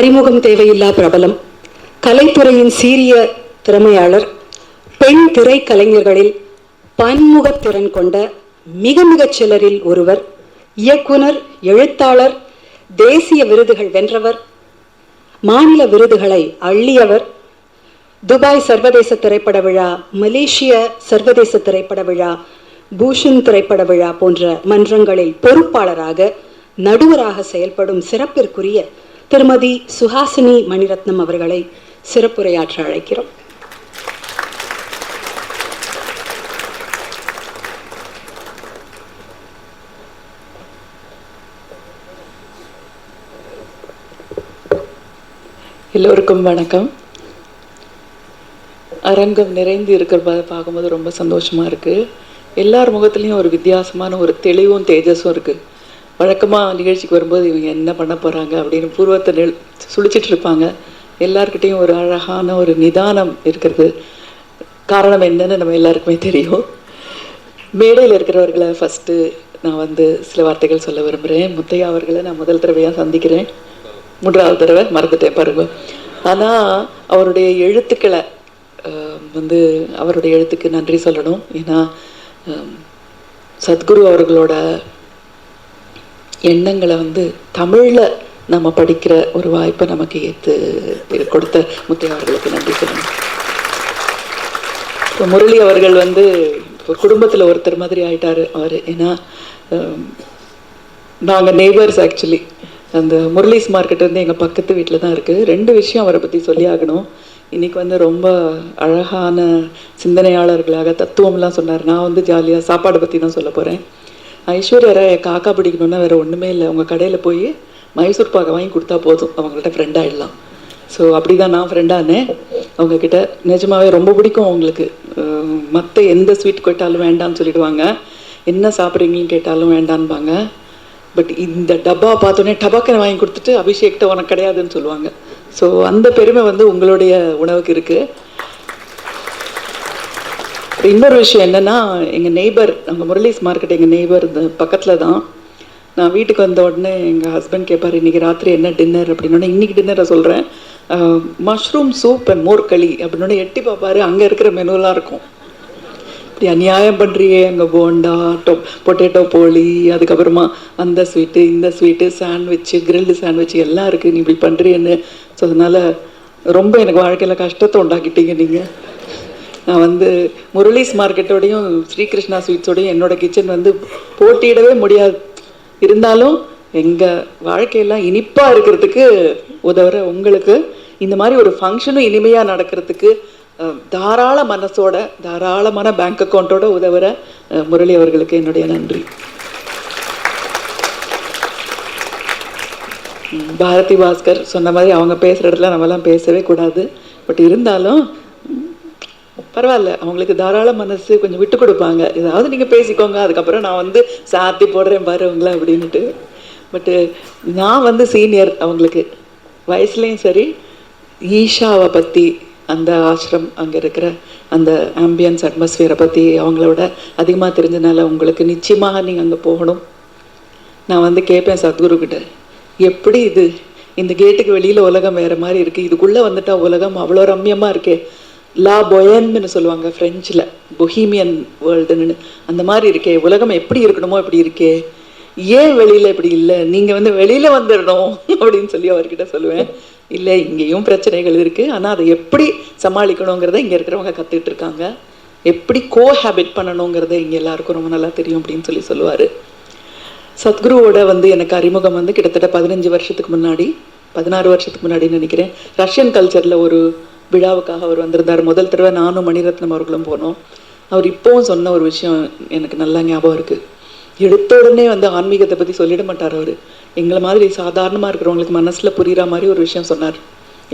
அறிமுகம் தேவையில்லா பிரபலம். கலைத்துறையின் சீரிய திறமையாளர் பெண் திரைக்கலைஞர்களில் பன்முகத் திறன் கொண்ட மிக மிகச் சிலரில் ஒருவர் இயக்குனர் எழுத்தாளர் தேசிய விருதுகள் வென்றவர் மாநில விருதுகளை அள்ளியவர் துபாய் சர்வதேச திரைப்பட விழா மலேசிய சர்வதேச திரைப்பட விழா பூஷன் திரைப்பட விழா போன்ற மன்றங்களில் பொறுப்பாளராக நடுவராக செயல்படும் சிறப்பிற்குரிய திருமதி சுஹாசினி மணிரத்னம் அவர்களை சிறப்புரையாற்ற அழைக்கிறோம். எல்லோருக்கும் வணக்கம். அரங்கம் நிறைந்து இருக்கிறத பார்க்கும்போது ரொம்ப சந்தோஷமா இருக்கு. எல்லார் முகத்துலேயும் ஒரு வித்தியாசமான ஒரு தெளிவும் தேஜஸும் இருக்கு. வழக்கமாக நிகழ்ச்சிக்கு வரும்போது இவங்க என்ன பண்ண போகிறாங்க அப்படின்னு பூர்வத்தை நெல் சுழிச்சிட்டு இருப்பாங்க எல்லாருக்கிட்டேயும் ஒரு அழகான ஒரு நிதானம் இருக்கிறது. காரணம் என்னன்னு நம்ம எல்லாருக்குமே தெரியும். மேடையில் இருக்கிறவர்களை ஃபஸ்ட்டு நான் வந்து சில வார்த்தைகள் சொல்ல விரும்புகிறேன் முத்தையா அவர்களை நான் முதல் தடவையாக சந்திக்கிறேன். மூன்றாவது தடவை மறந்துட்டேன் பாருங்க. ஆனால் அவருடைய எழுத்துக்களை வந்து அவருடைய எழுத்துக்கு நன்றி சொல்லணும். ஏன்னா சத்குரு அவர்களோட எண்ணங்களை வந்து தமிழில் நம்ம படிக்கிற ஒரு வாய்ப்பை நமக்கு ஏற்று கொடுத்த முத்தையா அவர்களுக்கு நன்றி சொல்லணும் இப்போ முரளி அவர்கள் வந்து ஒரு குடும்பத்தில் ஒருத்தர் மாதிரி ஆயிட்டாரு அவர். ஏன்னா நாங்கள் நெய்பர்ஸ் ஆக்சுவலி அந்த முரளிஸ் மார்க்கெட் வந்து எங்கள் பக்கத்து வீட்டில் தான் இருக்குது ரெண்டு விஷயம் அவரை பற்றி சொல்லி ஆகணும். இன்னைக்கு வந்து ரொம்ப அழகான சிந்தனையாளர்களாக தத்துவம்லாம் சொன்னார். நான் வந்து ஜாலியாக சாப்பாடு பற்றி தான் சொல்ல போகிறேன் ஐஸ்வர்யா ராய் காக்கா பிடிக்கணும்னா வேற ஒன்றுமே இல்லை. உங்கள் கடையில் போய் மைசூர் பாக்கை வாங்கி கொடுத்தா போதும். அவங்கள்ட்ட ஃப்ரெண்ட் ஆயிடலாம். ஸோ அப்படி தான் நான் ஃப்ரெண்டானேன் அவங்க கிட்ட நிஜமாவே ரொம்ப பிடிக்கும் அவங்களுக்கு. மற்ற எந்த ஸ்வீட் கேட்டாலும் வேண்டாம்னு சொல்லிடுவாங்க. என்ன சாப்பிட்றீங்கன்னு கேட்டாலும் வேண்டான்பாங்க பட் இந்த டப்பா பார்த்தோன்னே டபாக்கனை வாங்கி கொடுத்துட்டு அபிஷேக்கிட்ட உனக்கு கிடையாதுன்னு சொல்லுவாங்க. ஸோ அந்த பெருமை வந்து உங்களுடைய உணவுக்கு இருக்குது இன்னொரு விஷயம் என்னன்னா எங்கள் நெய்பர் அங்கே முரளிஸ் மார்க்கெட் எங்கள் நெய்பர் பக்கத்தில் தான். நான் வீட்டுக்கு வந்த உடனே எங்கள் ஹஸ்பண்ட் கேட்பார் இன்னைக்கு ராத்திரி என்ன டின்னர் அப்படின்னோடனே இன்னைக்கு டின்னரை சொல்கிறேன் மஷ்ரூம் சூப் அண்ட் மோர்களி அப்படின்னோடனே எட்டி பார்ப்பாரு அங்கே இருக்கிற மெனுலாம் இருக்கும். இப்படி அநியாயம் பண்ணுறியே அங்கே போண்டா டொ பொட்டேட்டோ போலி அதுக்கப்புறமா அந்த ஸ்வீட்டு இந்த ஸ்வீட்டு சாண்ட்விச்சு கிரில்டு சாண்ட்விச் எல்லாம் இருக்குது நீ இப்படி பண்ணுறியன்னு ஸோ அதனால ரொம்ப எனக்கு வாழ்க்கையில் கஷ்டத்தை உண்டாக்கிட்டீங்க நீங்கள் நான் வந்து முரளிஸ் மார்க்கெட்டோடையும் ஸ்ரீகிருஷ்ணா ஸ்வீட்ஸோடையும் என்னோட கிச்சன் வந்து போட்டியிடவே முடியாது. இருந்தாலும் எங்கள் வாழ்க்கையெல்லாம் இனிப்பாக இருக்கிறதுக்கு உதவுற உங்களுக்கு இந்த மாதிரி ஒரு ஃபங்க்ஷனும் இனிமையாக நடக்கிறதுக்கு தாராள மனசோட தாராளமான பேங்க் அக்கௌண்ட்டோட உதவுற முரளி அவர்களுக்கு என்னுடைய நன்றி. பாரதி பாஸ்கர் சொன்ன மாதிரி அவங்க பேசுகிற இடத்துல நம்மலாம் பேசவே கூடாது. பட் இருந்தாலும் பரவாயில்ல அவங்களுக்கு தாராள மனசு கொஞ்சம் விட்டு கொடுப்பாங்க. ஏதாவது நீங்கள் பேசிக்கோங்க அதுக்கப்புறம் நான் வந்து சாத்தி போடுறேன் பாரு உங்களை அப்படின்ட்டு பட்டு நான் வந்து சீனியர் அவங்களுக்கு. வயசுலேயும் சரி ஈஷாவை பற்றி அந்த ஆசிரம் அங்கே இருக்கிற அந்த ஆம்பியன்ஸ் அட்மாஸ்ஃபியரை பற்றி அவங்களோட அதிகமாக தெரிஞ்சனால உங்களுக்கு நிச்சயமாக நீங்கள் அங்கே போகணும். நான் வந்து கேட்பேன் சத்குரு கிட்ட. எப்படி இது? இந்த கேட்டுக்கு வெளியில் உலகம் வேறு மாதிரி இருக்குது இதுக்குள்ளே வந்துட்டா உலகம் அவ்வளோ ரம்யமாக இருக்கே. லா பொயன்னு சொல்லுவாங்க ஃப்ரெஞ்சில் பொஹீமியன் வேர்ல்டுன்னு அந்த மாதிரி இருக்கே. உலகம் எப்படி இருக்கணுமோ அப்படி இருக்கே. ஏன் வெளியில இப்படி இல்லை? நீங்க வந்து வெளியில் வந்துடணும் அப்படின்னு சொல்லி அவர்கிட்ட சொல்லுவேன். இல்லை இங்கேயும் பிரச்சனைகள் இருக்கு. ஆனா அதை எப்படி சமாளிக்கணுங்கிறத இங்க இருக்கிறவங்க கத்துக்கிட்டு இருக்காங்க. எப்படி கோ ஹேபிட் பண்ணணுங்கிறத இங்க எல்லாருக்கும் ரொம்ப நல்லா தெரியும் அப்படின்னு சொல்லி சொல்லுவாரு. சத்குருவோட வந்து எனக்கு அறிமுகம் வந்து கிட்டத்தட்ட பதினஞ்சு வருஷத்துக்கு முன்னாடி பதினாறு வருஷத்துக்கு முன்னாடி நினைக்கிறேன். ரஷ்யன் கல்ச்சரில் ஒரு விழாவுக்காக அவர் வந்திருந்தார். முதல் தடவை நானும் மணிரத்னம் அவர்களும் போனோம். அவர் இப்போவும் சொன்ன ஒரு விஷயம் எனக்கு நல்லா ஞாபகம் இருக்குது எடுத்த உடனே வந்து ஆன்மீகத்தை பற்றி சொல்லிட மாட்டார் அவர். எங்களை மாதிரி சாதாரணமாக இருக்கிறவங்களுக்கு மனசில் புரிகிற மாதிரி ஒரு விஷயம் சொன்னார்.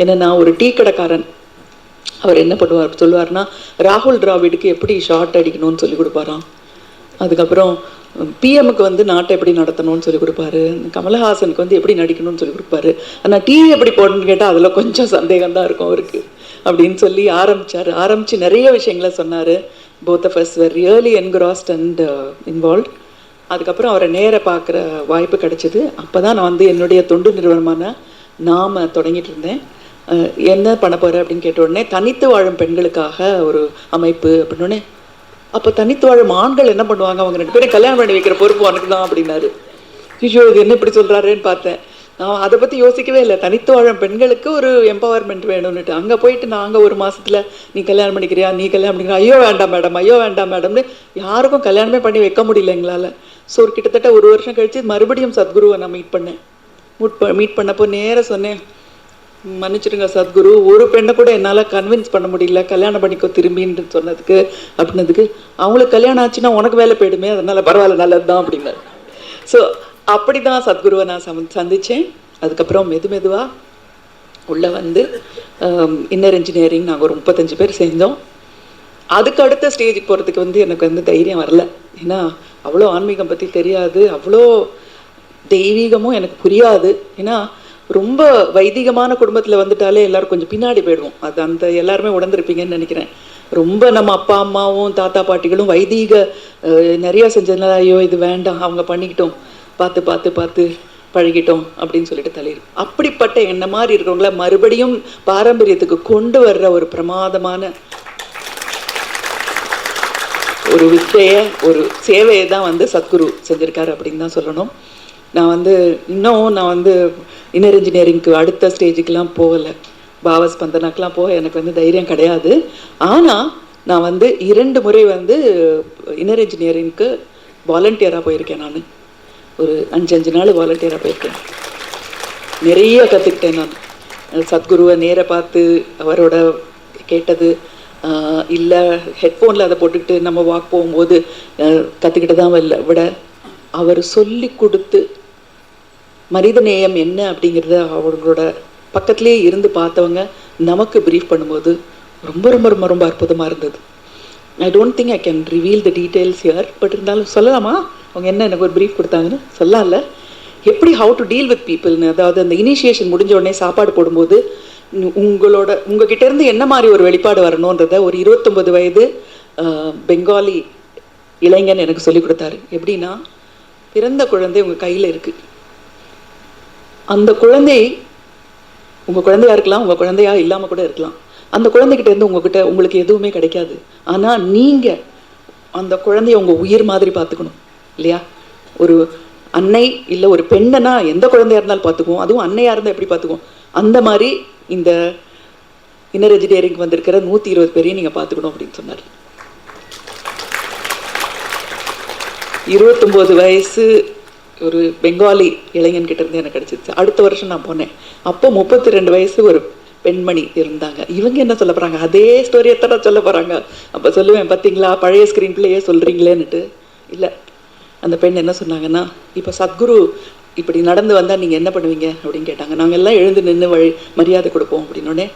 ஏன்னா நான் ஒரு டீ கடைக்காரன். அவர் என்ன பண்ணுவார் சொல்லுவார்னா ராகுல் டிராவிடுக்கு எப்படி ஷார்ட் அடிக்கணும்னு சொல்லி கொடுப்பாராம். அதுக்கப்புறம் பிஎம்முக்கு வந்து நாட்டை எப்படி நடத்தணும்னு சொல்லி கொடுப்பாரு. கமலஹாசனுக்கு வந்து எப்படி நடிக்கணும்னு சொல்லி கொடுப்பாரு. ஆனால் டீ எப்படி போடணும்னு கேட்டால் அதில் கொஞ்சம் சந்தேகம் தான் இருக்கும் அவருக்கு. அப்படின்னு சொல்லி ஆரம்பிச்சார். ஆரம்பித்து நிறைய விஷயங்களை சொன்னார். Both of us were really engrossed and involve அதுக்கப்புறம் அவரை நேர பார்க்குற வாய்ப்பு கிடைச்சிது. அப்போ தான் நான் வந்து என்னுடைய தொண்டு நிறுவனமான நாம தொடங்கிட்டு இருந்தேன். என்ன பண்ண போற அப்படின்னு கேட்ட உடனே தனித்து வாழும் பெண்களுக்காக ஒரு அமைப்பு அப்படின்னோடனே அப்போ தனித்து வாழும் ஆண்கள் என்ன பண்ணுவாங்க? அவங்க ரெண்டு பேரும் கல்யாணம் பண்ணி வைக்கிற பொறுப்பு உனக்கு தான் அப்படின்னாரு. ஐயோ இது என்ன இப்படி சொல்கிறாருன்னு பார்த்தேன். நான் அதை பற்றி யோசிக்கவே இல்லை. தனித்து வாழும் பெண்களுக்கு ஒரு எம்பவர்மெண்ட் வேணும்னுட்டு. அங்கே போயிட்டு நாங்கள் ஒரு மாதத்தில் நீ கல்யாணம் பண்ணிக்கிறியா? நீ கல்யாணம் பண்ணிக்கிறியா? ஐயோ வேண்டாம் மேடம் ஐயோ வேண்டாம் மேடம்னு யாருக்கும் கல்யாணமே பண்ணி வைக்க முடியல எங்களால். ஸோ ஒரு கிட்டத்தட்ட ஒரு வருஷம் கழித்து மறுபடியும் சத்குருவை நான் மீட் பண்ணேன். மீட் மீட் பண்ணப்போ நேராக சொன்னேன் மன்னிச்சிடுங்க சத்குரு ஒரு பெண்ணை கூட என்னால் கன்வின்ஸ் பண்ண முடியல கல்யாணம் பண்ணிக்கோ திரும்பின்னு சொன்னதுக்கு அப்படின்னதுக்கு. அவங்களுக்கு கல்யாணம் ஆச்சுன்னா உனக்கு வேலை போயிடுமே அதனால் பரவாயில்ல நல்லது தான் அப்படின்னாரு. ஸோ அப்படி தான் சத்குருவை நான் சம சந்தித்தேன் அதுக்கப்புறம் மெது மெதுவாக உள்ளே வந்து இன்னர் இன்ஜினியரிங் நாங்கள் ஒரு முப்பத்தஞ்சு பேர் சேர்ந்தோம். அதுக்கு அடுத்த ஸ்டேஜுக்கு போகிறதுக்கு வந்து எனக்கு வந்து தைரியம் வரல. ஏன்னா அவ்வளோ ஆன்மீகம் பற்றி தெரியாது. அவ்வளோ தெய்வீகமும் எனக்கு புரியாது. ஏன்னா ரொம்ப வைதிகமான குடும்பத்தில் வந்துட்டாலே எல்லோரும் கொஞ்சம் பின்னாடி போயிடுவோம். அது அந்த எல்லாருமே உடந்திருப்பீங்கன்னு நினைக்கிறேன். ரொம்ப நம்ம அப்பா அம்மாவும் தாத்தா பாட்டிகளும் வைதீக நிறையா செஞ்சதுனால ஐயோ இது வேண்டாம் அவங்க பண்ணிக்கிட்டோம். பார்த்து பார்த்து பார்த்து பழகிட்டோம் அப்படின்னு சொல்லிட்டு தலையில் அப்படிப்பட்ட என்ன மாதிரி இருக்கிறவங்கள மறுபடியும் பாரம்பரியத்துக்கு கொண்டு வர்ற ஒரு பிரமாதமான ஒரு வித்தைய ஒரு சேவையை தான் வந்து சத்குரு செஞ்சிருக்காரு அப்படின்னு தான் சொல்லணும். நான் வந்து இன்னும் நான் வந்து இன்னர் இன்ஜினியரிங்க்கு அடுத்த ஸ்டேஜுக்கெலாம் போகலை. பாவஸ்பந்தனாக்கெலாம் போக எனக்கு வந்து தைரியம் கிடையாது. ஆனால் நான் வந்து இரண்டு முறை வந்து இன்னர் இன்ஜினியரிங்க்கு வாலண்டியராக போயிருக்கேன் நான். ஒரு அஞ்சு அஞ்சு நாள் வாலண்டியராக போயிருக்கேன். நிறைய கற்றுக்கிட்டேன் நான். சத்குருவை நேராக பார்த்து அவரோட கேட்டது இல்லை ஹெட்ஃபோனில் அதை போட்டுக்கிட்டு நம்ம வாக் போகும்போது கற்றுக்கிட்டு தான் வரல விட அவர் சொல்லி கொடுத்து மனிதநேயம் என்ன அப்படிங்கிறத அவங்களோட பக்கத்துலேயே இருந்து பார்த்தவங்க நமக்கு ப்ரீஃப் பண்ணும்போது ரொம்ப ரொம்ப ரொம்ப ரொம்ப அற்புதமாக இருந்தது. I don't think I can reveal the details here but இருந்தாலும் சொல்லலாமா? அவங்க என்ன எனக்கு ஒரு ப்ரீஃப் கொடுத்தாங்கன்னு? சொல்லல எப்படி ஹவு டு டீல் வித் பீப்புள்னு அதாவது அந்த இனிஷியேஷன் முடிஞ்ச உடனே சாப்பாடு போடும்போது உங்களோட உங்ககிட்ட இருந்து என்ன மாதிரி ஒரு வெளிப்பாடு வரணுன்றத ஒரு இருபத்தொம்பது வயது பெங்காலி இளைஞன் எனக்கு சொல்லி கொடுத்தாரு. எப்படின்னா பிறந்த குழந்தை உங்கள் கையில் இருக்குது அந்த குழந்தை உங்கள் குழந்தையா இருக்கலாம் உங்கள் குழந்தையா இல்லாமல் கூட இருக்கலாம். அந்த குழந்தைகிட்ட இருந்து உங்ககிட்ட உங்களுக்கு எதுவுமே கிடைக்காது. ஆனா நீங்க அந்த குழந்தைய உங்க உயிர் மாதிரி பார்த்துக்கணும் இல்லையா? ஒரு அன்னை இல்ல ஒரு பெண்ணனா எந்த குழந்தையா இருந்தாலும் பார்த்துக்குவோம். அதுவும் அன்னையா இருந்தா எப்படி பார்த்துக்குவோம்? அந்த மாதிரி இந்த இன்னர் எஜினியரிங் வந்திருக்கிற நூத்தி இருபது பேரையும் நீங்க பார்த்துக்கணும் அப்படின்னு சொன்னார். இருபத்தொம்போது வயசு ஒரு பெங்காலி இளைஞன் கிட்ட இருந்து எனக்கு கிடைச்சிருச்சு. அடுத்த வருஷம் நான் போனேன். அப்போ முப்பத்தி ரெண்டு வயசு ஒரு பெண்மணி இருந்தாங்க. இவங்க என்ன சொல்ல போறாங்க? அதே ஸ்டோரியை தான் சொல்ல போறாங்க. அப்ப சொல்லுவேன் பாத்தீங்களா? பழைய ஸ்கிரீன் பிள்ளையே சொல்றீங்களேன்னுட்டு. இல்ல. அந்த பெண் என்ன சொன்னாங்கன்னா இப்ப சத்குரு இப்படி நடந்து வந்தா நீங்க என்ன பண்ணுவீங்க? அப்படின்னு கேட்டாங்க. நாங்க எல்லாம் எழுந்து நின்று வழி மரியாதை கொடுப்போம் அப்படின்னோடனே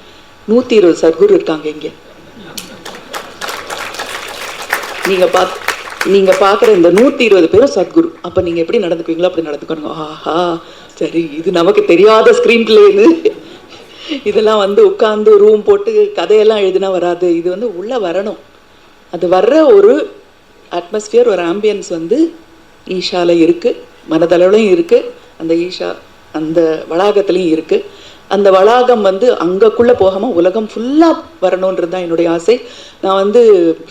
நூத்தி இருபது சத்குரு இருக்காங்க இங்க. நீங்க பா நீங்க பாக்குற இந்த நூத்தி இருபது பேரும் சத்குரு. அப்ப நீங்க எப்படி நடந்துக்குவீங்களோ அப்படி நடந்துக்கணும் ஆஹா சரி இது நமக்கு தெரியாத ஸ்கிரீன் பிளேன்னு இதெல்லாம் வந்து உட்காந்து ரூம் போட்டு கதையெல்லாம் எழுதினா வராது. இது வந்து உள்ளே வரணும். அது வர்ற ஒரு அட்மாஸ்பியர் ஒரு ஆம்பியன்ஸ் வந்து ஈஷாவில் இருக்குது மனதளவுலையும் இருக்குது அந்த ஈஷா அந்த வளாகத்துலேயும் இருக்குது அந்த வளாகம் வந்து அங்கக்குள்ளே போகாமல் உலகம் ஃபுல்லாக வரணுன்றது தான் என்னுடைய ஆசை. நான் வந்து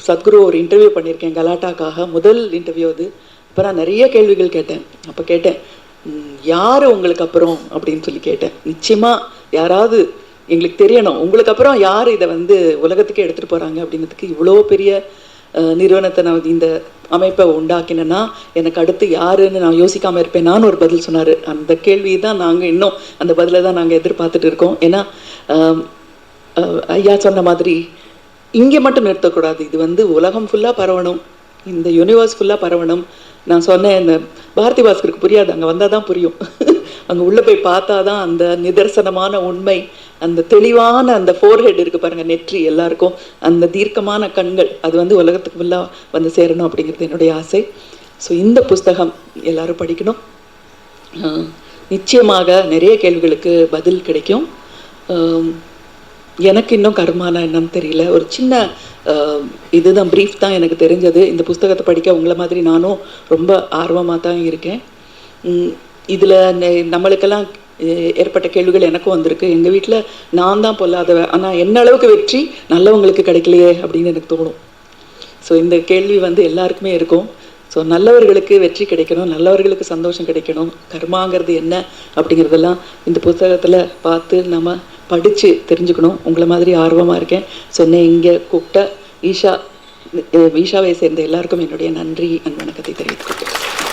சத்குரு ஒரு இன்டர்வியூ பண்ணியிருக்கேன் கலாட்டாக்காக. முதல் இன்டர்வியூ அது. அப்போ நான் நிறைய கேள்விகள் கேட்டேன். அப்போ கேட்டேன் யார் உங்களுக்கு அப்புறம் அப்படின்னு சொல்லி கேட்டேன். நிச்சயமா யாராவது எங்களுக்கு தெரியணும். உங்களுக்கு அப்புறம் யார் இதை வந்து உலகத்துக்கே எடுத்துட்டு போறாங்க அப்படின்றதுக்கு இவ்வளோ பெரிய நிறுவனத்தை நான் இந்த அமைப்பை உண்டாக்கினேன்னா எனக்கு அடுத்து யாருன்னு நான் யோசிக்காம இருப்பேனான்னு ஒரு பதில் சொன்னார். அந்த கேள்வி தான் நாங்கள் இன்னும் அந்த பதிலை தான் நாங்கள் எதிர்பார்த்துட்டு இருக்கோம். ஏன்னா ஐயா சொன்ன மாதிரி இங்கே மட்டும் நிறுத்தக்கூடாது. இது வந்து உலகம் ஃபுல்லாக பரவணும். இந்த யூனிவர்ஸ் ஃபுல்லாக பரவணும். நான் சொன்னேன் இந்த பாரதி பாஸ்கருக்கு புரியாது அங்கே வந்தால் தான் புரியும். அங்கே உள்ளே போய் பார்த்தா தான் அந்த நிதர்சனமான உண்மை அந்த தெளிவான அந்த ஃபோர்ஹெட் இருக்குது பாருங்கள் நெற்றி எல்லாருக்கும் அந்த தீர்க்கமான கண்கள் அது வந்து உலகத்துக்கு ஃபுல்லாக வந்து சேரணும் அப்படிங்கிறது என்னுடைய ஆசை. ஸோ இந்த புஸ்தகம் எல்லாரும் படிக்கணும். நிச்சயமாக நிறைய கேள்விகளுக்கு பதில் கிடைக்கும். எனக்கு இன்னும் கர்மானா என்னன்னு தெரியல. ஒரு சின்ன இதுதான் ப்ரீஃப் தான் எனக்கு தெரிஞ்சது. இந்த புஸ்தகத்தை படிக்க உங்களை மாதிரி நானும் ரொம்ப ஆர்வமாக தான் இருக்கேன். இதில் நம்மளுக்கெல்லாம் ஏற்பட்ட கேள்விகள் எனக்கும் வந்திருக்கு. எங்கள் வீட்டில் நான் தான் பொல்லாதவ ஆனால் என்ன அளவுக்கு வெற்றி நல்லவங்களுக்கு கிடைக்கலையே அப்படின்னு எனக்கு தோணும். ஸோ இந்த கேள்வி வந்து எல்லாருக்குமே இருக்கும். ஸோ நல்லவர்களுக்கு வெற்றி கிடைக்கணும் நல்லவர்களுக்கு சந்தோஷம் கிடைக்கணும். கர்மாங்கிறது என்ன அப்படிங்கிறதெல்லாம் இந்த புத்தகத்தில் பார்த்து நம்ம படித்து தெரிஞ்சுக்கணும். உங்களை மாதிரி ஆர்வமாக இருக்கேன். ஸோ இங்கே கூப்பிட்ட ஈஷா ஈஷாவை சேர்ந்த எல்லாருக்கும் என்னுடைய நன்றி அண்ட் வணக்கத்தை தெரிவித்துக் கொள்கிறேன்.